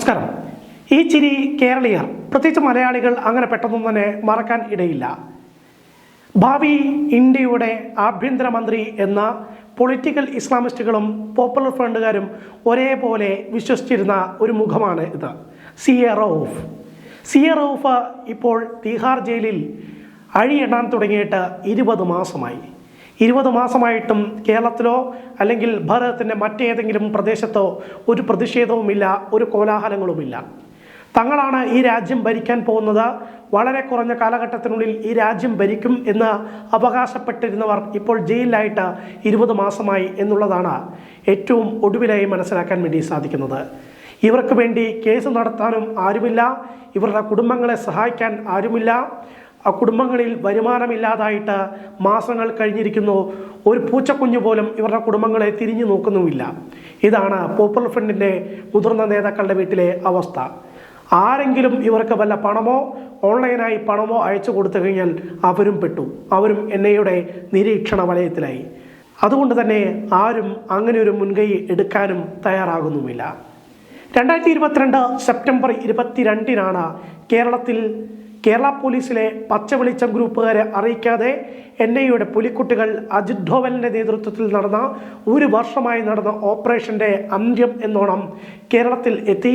നമസ്കാരം. ഈ ചിരി കേരളീയർ പ്രത്യേകിച്ച് മലയാളികൾ അങ്ങനെ പെട്ടെന്നൊന്നും തന്നെ മറക്കാൻ ഇടയില്ല. ഭാവി ഇന്ത്യയുടെ ആഭ്യന്തരമന്ത്രി എന്ന പൊളിറ്റിക്കൽ ഇസ്ലാമിസ്റ്റുകളും പോപ്പുലർ ഫ്രണ്ടുകാരും ഒരേപോലെ വിശ്വസിച്ചിരുന്ന ഒരു മുഖമാണ് ഇത്. C A Rauf C A Rauf ഇപ്പോൾ തീഹാർ ജയിലിൽ അഴിയെണ്ണാൻ തുടങ്ങിയിട്ട് ഇരുപത് മാസമായി. ഇരുപത് മാസമായിട്ടും കേരളത്തിലോ അല്ലെങ്കിൽ ഭാരതത്തിന്റെ മറ്റേതെങ്കിലും പ്രദേശത്തോ ഒരു പ്രതിഷേധവുമില്ല ഒരു കോലാഹലങ്ങളുമില്ല. തങ്ങളാണ് ഈ രാജ്യം ഭരിക്കാൻ പോകുന്നത്. വളരെ കുറഞ്ഞ കാലഘട്ടത്തിനുള്ളിൽ ഈ രാജ്യം ഭരിക്കും എന്ന് അവകാശപ്പെട്ടിരുന്നവർ ഇപ്പോൾ ജയിലിലായിട്ട് ഇരുപത് മാസമായി എന്നുള്ളതാണ് ഏറ്റവും ഒടുവിലായി മനസ്സിലാക്കാൻ വേണ്ടി സാധിക്കുന്നത്. ഇവർക്ക് വേണ്ടി കേസ് നടത്താനും ആരുമില്ല. ഇവരുടെ കുടുംബങ്ങളെ സഹായിക്കാൻ ആരുമില്ല. ആ കുടുംബങ്ങളിൽ വരുമാനമില്ലാതായിട്ട് മാസങ്ങൾ കഴിഞ്ഞിരിക്കുന്നു. ഒരു പൂച്ചക്കുഞ്ഞു പോലും ഇവരുടെ കുടുംബങ്ങളെ തിരിഞ്ഞു നോക്കുന്നുമില്ല. ഇതാണ് പോപ്പുലർ ഫ്രണ്ടിന്റെ മുതിർന്ന നേതാക്കളുടെ വീട്ടിലെ അവസ്ഥ. ആരെങ്കിലും ഇവർക്ക് വല്ല പണമോ ഓൺലൈനായി പണമോ അയച്ചു കൊടുത്തു കഴിഞ്ഞാൽ അവരും പെട്ടു. അവരും എൻ ഐയുടെ നിരീക്ഷണ വലയത്തിലായി. അതുകൊണ്ട് തന്നെ ആരും അങ്ങനെ ഒരു മുൻകൈ എടുക്കാനും തയ്യാറാകുന്നുമില്ല. രണ്ടായിരത്തി ഇരുപത്തിരണ്ട് സെപ്റ്റംബർ ഇരുപത്തിരണ്ടിനാണ് കേരളത്തിൽ കേരള പോലീസിലെ പച്ച വെളിച്ചം ഗ്രൂപ്പുകാരെ അറിയിക്കാതെ എൻ ഐയുടെ പുലിക്കുട്ടികൾ അജിത് ധോവലിന്റെ നേതൃത്വത്തിൽ നടന്ന ഒരു വർഷമായി നടന്ന ഓപ്പറേഷന്റെ അന്ത്യം എന്നോണം കേരളത്തിൽ എത്തി.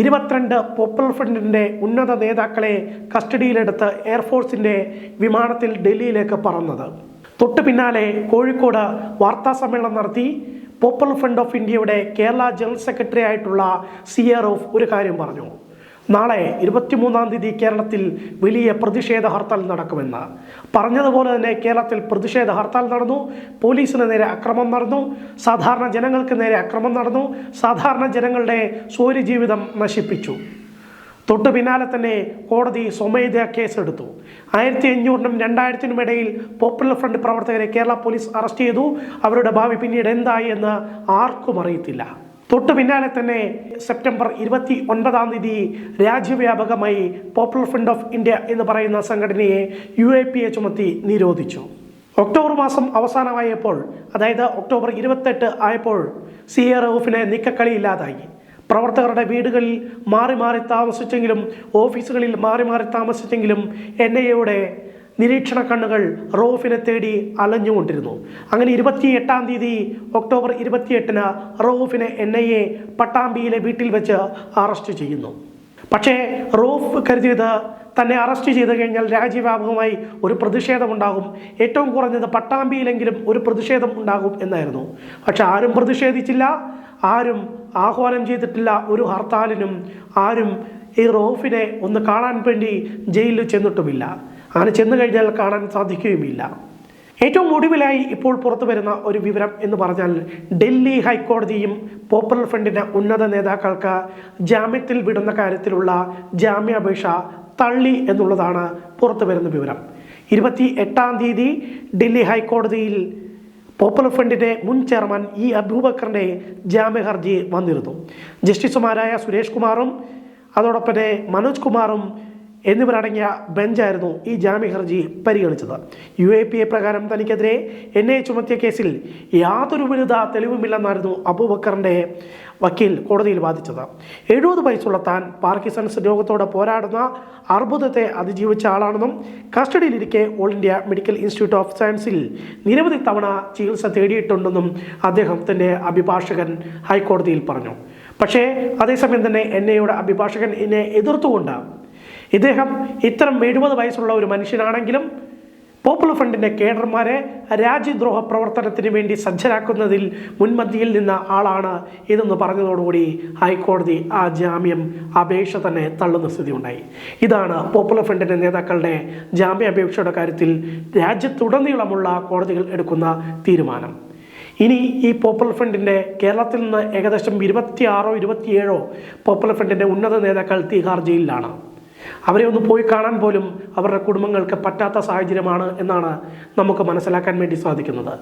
ഇരുപത്തിരണ്ട് പോപ്പുലർ ഫ്രണ്ടിന്റെ ഉന്നത നേതാക്കളെ കസ്റ്റഡിയിലെടുത്ത് എയർഫോഴ്സിന്റെ വിമാനത്തിൽ ഡൽഹിയിലേക്ക് പറന്നത്. തൊട്ടു പിന്നാലെ കോഴിക്കോട് വാർത്താ സമ്മേളനം നടത്തി. പോപ്പുലർ ഫ്രണ്ട് ഓഫ് ഇന്ത്യയുടെ കേരള ജനറൽ സെക്രട്ടറി ആയിട്ടുള്ള സി ആർ ഓഫ് ഒരു കാര്യം പറഞ്ഞു. നാളെ ഇരുപത്തിമൂന്നാം തീയതി കേരളത്തിൽ വലിയ പ്രതിഷേധ ഹർത്താൽ നടക്കുമെന്ന്. പറഞ്ഞതുപോലെ തന്നെ കേരളത്തിൽ പ്രതിഷേധ ഹർത്താൽ നടന്നു പോലീസിന് നേരെ അക്രമം നടന്നു സാധാരണ ജനങ്ങൾക്ക് നേരെ അക്രമം നടന്നു സാധാരണ ജനങ്ങളുടെ സ്വൈര്യ ജീവിതം നശിപ്പിച്ചു. തൊട്ടു പിന്നാലെ തന്നെ കോടതി സ്വമേധ കേസെടുത്തു. ആയിരത്തി അഞ്ഞൂറിനും രണ്ടായിരത്തിനും ഇടയിൽ പോപ്പുലർ ഫ്രണ്ട് പ്രവർത്തകരെ കേരള പോലീസ് അറസ്റ്റ് ചെയ്തു. അവരുടെ ഭാവി പിന്നീട് എന്തായി എന്ന് ആർക്കും അറിയത്തില്ല. തൊട്ടു പിന്നാലെ തന്നെ സെപ്റ്റംബർ ഇരുപത്തി ഒൻപതാം തീയതി രാജ്യവ്യാപകമായി പോപ്പുലർ ഫ്രണ്ട് ഓഫ് ഇന്ത്യ എന്ന് പറയുന്ന സംഘടനയെ യു എ പി എ ചുമത്തി നിരോധിച്ചു. ഒക്ടോബർ മാസം അവസാനമായപ്പോൾ അതായത് ഒക്ടോബർ ഇരുപത്തെട്ട് ആയപ്പോൾ സി എ റൌഫിനെ നീക്കക്കളിയില്ലാതായി പ്രവർത്തകരുടെ വീടുകളിൽ മാറി മാറി താമസിച്ചെങ്കിലും ഓഫീസുകളിൽ മാറി മാറി താമസിച്ചെങ്കിലും എൻ ഐ എയുടെ നിരീക്ഷണ കണ്ണുകൾ റോഫിനെ തേടി അലഞ്ഞുകൊണ്ടിരുന്നു. അങ്ങനെ ഇരുപത്തി എട്ടാം തീയതി ഒക്ടോബർ ഇരുപത്തിയെട്ടിന് റോഫിനെ എൻ ഐ എ പട്ടാമ്പിയിലെ വീട്ടിൽ വെച്ച് അറസ്റ്റ് ചെയ്യുന്നു. പക്ഷേ റോഫ് കരുതിയത് തന്നെ അറസ്റ്റ് ചെയ്ത് കഴിഞ്ഞാൽ രാജ്യവ്യാപകമായി ഒരു പ്രതിഷേധമുണ്ടാകും ഏറ്റവും കുറഞ്ഞത് പട്ടാമ്പിയിലെങ്കിലും ഒരു പ്രതിഷേധം ഉണ്ടാകും എന്നായിരുന്നു. പക്ഷെ ആരും പ്രതിഷേധിച്ചില്ല ആരും ആഹ്വാനം ചെയ്തിട്ടില്ല ഒരു ഹർത്താലിനും ആരും ഈ റോഫിനെ ഒന്ന് കാണാൻ വേണ്ടി ജയിലിൽ ചെന്നിട്ടുമില്ല. അങ്ങനെ ചെന്നു കഴിഞ്ഞാൽ കാണാൻ സാധിക്കുകയുമില്ല. ഏറ്റവും ഒടുവിലായി ഇപ്പോൾ പുറത്തു വരുന്ന ഒരു വിവരം എന്ന് പറഞ്ഞാൽ ഡൽഹി ഹൈക്കോടതിയും പോപ്പുലർ ഫ്രണ്ടിന്റെ ഉന്നത നേതാക്കൾക്ക് ജാമ്യത്തിൽ വിടുന്ന കാര്യത്തിലുള്ള ജാമ്യാപേക്ഷ തള്ളി എന്നുള്ളതാണ് പുറത്തു വരുന്ന വിവരം. ഇരുപത്തി എട്ടാം തീയതി ഡൽഹി ഹൈക്കോടതിയിൽ പോപ്പുലർ ഫ്രണ്ടിന്റെ മുൻ ചെയർമാൻ ഇ അബൂബക്കറിന്റെ ജാമ്യ ഹർജി വന്നിരുന്നു. ജസ്റ്റിസുമാരായ സുരേഷ് കുമാറും അതോടൊപ്പം മനോജ് കുമാറും എന്നിവരടങ്ങിയ ബെഞ്ചായിരുന്നു ഈ ജാമ്യ ഹർജി പരിഗണിച്ചത്. യു എ പി എ പ്രകാരം തനിക്കെതിരെ എൻ ഐ ചുമത്തിയ കേസിൽ യാതൊരു വിരുദ്ധ തെളിവുമില്ലെന്നായിരുന്നു അബൂബക്കറിന്റെ വക്കീൽ കോടതിയിൽ വാദിച്ചത്. എഴുപത് വയസ്സുള്ള താൻ പാർക്കിസൺസ് രോഗത്തോടെ പോരാടുന്ന അർബുദത്തെ അതിജീവിച്ച ആളാണെന്നും കസ്റ്റഡിയിലിരിക്കെ all India medical institute of സയൻസിൽ നിരവധി തവണ ചികിത്സ തേടിയിട്ടുണ്ടെന്നും അദ്ദേഹം തന്റെ അഭിഭാഷകൻ ഹൈക്കോടതിയിൽ പറഞ്ഞു. പക്ഷേ അതേസമയം തന്നെ എൻ ഐയുടെ അഭിഭാഷകൻ എന്നെ എതിർത്തുകൊണ്ട് ഇദ്ദേഹം ഇത്തരം എഴുപത് വയസ്സുള്ള ഒരു മനുഷ്യനാണെങ്കിലും പോപ്പുലർ ഫ്രണ്ടിന്റെ കേഡർമാരെ രാജ്യദ്രോഹ പ്രവർത്തനത്തിന് വേണ്ടി സജ്ജരാക്കുന്നതിൽ മുൻപന്തിയിൽ നിന്ന ആളാണ് ഇതെന്ന് പറഞ്ഞതോടുകൂടി ഹൈക്കോടതി ആ ജാമ്യം അപേക്ഷ തന്നെ തള്ളുന്ന സ്ഥിതി ഉണ്ടായി ഇതാണ് പോപ്പുലർ ഫ്രണ്ടിന്റെ നേതാക്കളുടെ ജാമ്യാപേക്ഷയുടെ കാര്യത്തിൽ രാജ്യത്തുടനീളമുള്ള കോടതികൾ എടുക്കുന്ന തീരുമാനം. ഇനി ഈ പോപ്പുലർ ഫ്രണ്ടിന്റെ കേരളത്തിൽ നിന്ന് ഏകദേശം ഇരുപത്തിയാറോ ഇരുപത്തിയേഴോ പോപ്പുലർ ഫ്രണ്ടിന്റെ ഉന്നത നേതാക്കൾ തീഹാർ ജയിലിലാണ്. അവരെ ഒന്ന് പോയി കാണാൻ പോലും അവരുടെ കുടുംബങ്ങൾക്ക് പറ്റാത്ത സാഹചര്യമാണ് എന്നാണ് നമുക്ക് മനസ്സിലാക്കാൻ വേണ്ടി സാധിക്കുന്നത്.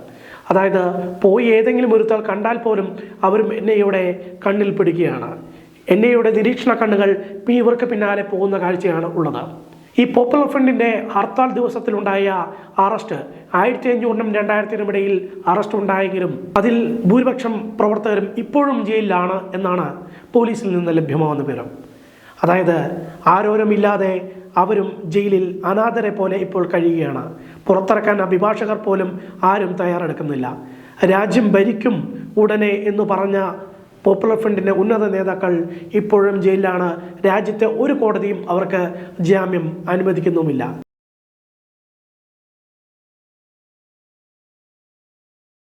അതായത് പോയി ഏതെങ്കിലും ഒരുത്താൽ കണ്ടാൽ പോലും അവരും എന്നെയുടെ കണ്ണിൽ പിടിക്കുകയാണ്. എന്നെയുടെ നിരീക്ഷണ കണ്ണുകൾ ഇവർക്ക് പിന്നാലെ പോകുന്ന കാഴ്ചയാണ് ഉള്ളത്. ഈ പോപ്പുലർ ഫ്രണ്ടിന്റെ ഹർത്താൽ ദിവസത്തിലുണ്ടായ അറസ്റ്റ് ആയിരത്തി അഞ്ഞൂറിനും രണ്ടായിരത്തിനും ഇടയിൽ അറസ്റ്റ് ഉണ്ടായെങ്കിലും അതിൽ ഭൂരിപക്ഷം പ്രവർത്തകരും ഇപ്പോഴും ജയിലിലാണ് എന്നാണ് പോലീസിൽ നിന്ന് ലഭ്യമാവുന്ന വിവരം. അതായത് ആരോരുമില്ലാതെ അവരും ജയിലിൽ അനാഥരെ പോലെ ഇപ്പോൾ കഴിയുകയാണ്. പുറത്തിറക്കാൻ അഭിഭാഷകർ പോലും ആരും തയ്യാറെടുക്കുന്നില്ല. രാജ്യം ഭരിക്കും ഉടനെ എന്ന് പറഞ്ഞ പോപ്പുലർ ഫ്രണ്ടിന്റെ ഉന്നത നേതാക്കൾ ഇപ്പോഴും ജയിലിലാണ്. രാജ്യത്തെ ഒരു കോടതിയും അവർക്ക് ജാമ്യം അനുവദിക്കുന്നുമില്ല.